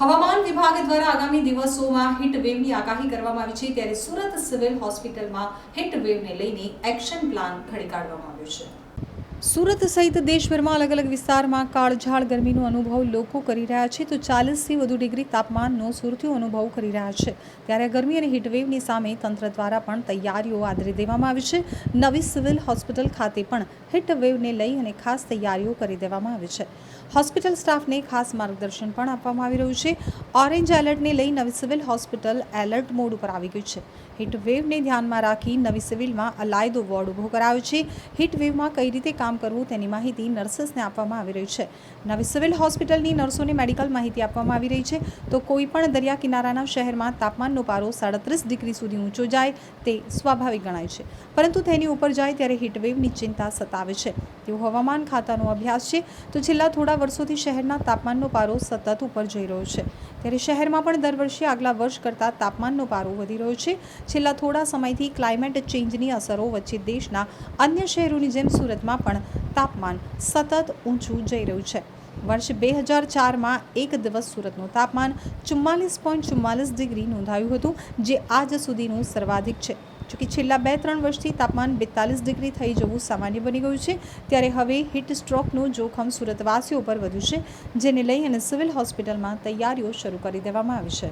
હવામાન વિભાગ દ્વારા આગામી દિવસોમાં હીટ વેવની આગાહી કરવામાં આવી છે. ત્યારે સુરત સિવિલ હોસ્પિટલમાં હીટ વેવને લઈને એક્શન પ્લાન ઘડી કાઢવામાં આવ્યો છે. સુરત સહિત દેશભરમાં અલગ અલગ વિસ્તારમાં કાળઝાળ ગરમીનો અનુભવ લોકો કરી રહ્યા છે. તો ચાલીસથી વધુ ડિગ્રી તાપમાનનો સુરતીઓ અનુભવ કરી રહ્યા છે. ત્યારે ગરમી અને હીટવેવની સામે તંત્ર દ્વારા પણ તૈયારીઓ આદરી દેવામાં આવી છે. નવી સિવિલ હોસ્પિટલ ખાતે પણ હીટવેવને લઈ અને ખાસ તૈયારીઓ કરી દેવામાં આવી છે. હોસ્પિટલ સ્ટાફને ખાસ માર્ગદર્શન પણ આપવામાં આવી રહ્યું છે. ઓરેન્જ એલર્ટને લઈ નવી સિવિલ હોસ્પિટલ એલર્ટ મોડ ઉપર આવી ગયું છે. હીટવેવને ધ્યાનમાં રાખી નવી સિવિલમાં અલાયદો વોર્ડ ઊભો કરાયો છે. હીટવેવમાં કઈ રીતે કામ કરવું તેની માહિતી નર્સિસને આપવામાં આવી રહી છે. નવી સિવિલ હોસ્પિટલની નર્સોને મેડિકલ માહિતી આપવામાં આવી રહી છે. તો કોઈપણ દરિયા કિનારાના શહેરમાં તાપમાનનો પારો સાડત્રીસ ડિગ્રી સુધી ઊંચો જાય તે સ્વાભાવિક ગણાય છે. પરંતુ તેની ઉપર જાય ત્યારે હીટવેવની ચિંતા સતાવે છે. તેવું હવામાન ખાતાનો અભ્યાસ છે. તો છેલ્લા થોડા વર્ષોથી શહેરના તાપમાનનો પારો સતત ઉપર જઈ રહ્યો છે. ત્યારે શહેરમાં પણ દર વર્ષે આગલા વર્ષ કરતાં તાપમાનનો પારો વધી રહ્યો છે. છેલ્લા થોડા સમયથી ક્લાઇમેટ ચેન્જની અસરો વચ્ચે દેશના અન્ય શહેરોની જેમ સુરતમાં પણ તાપમાન સતત ઊંચું જઈ રહ્યું છે. વર્ષ બે હજાર ચારમાં એક દિવસ સુરતનું તાપમાન ચુમ્માલીસ પોઈન્ટ ચુમ્માલીસ ડિગ્રી નોંધાયું હતું, જે આજ સુધીનું સર્વાધિક છે. જોકે છેલ્લા બે ત્રણ વર્ષથી તાપમાન બેતાલીસ ડિગ્રી થઈ જવું સામાન્ય બની ગયું છે, ત્યારે હવે હીટ સ્ટ્રોકનું જોખમ સુરતવાસીઓ પર વધ્યું છે, જેને લઈ અને સિવિલ હોસ્પિટલમાં તૈયારીઓ શરૂ કરી દેવામાં આવી છે.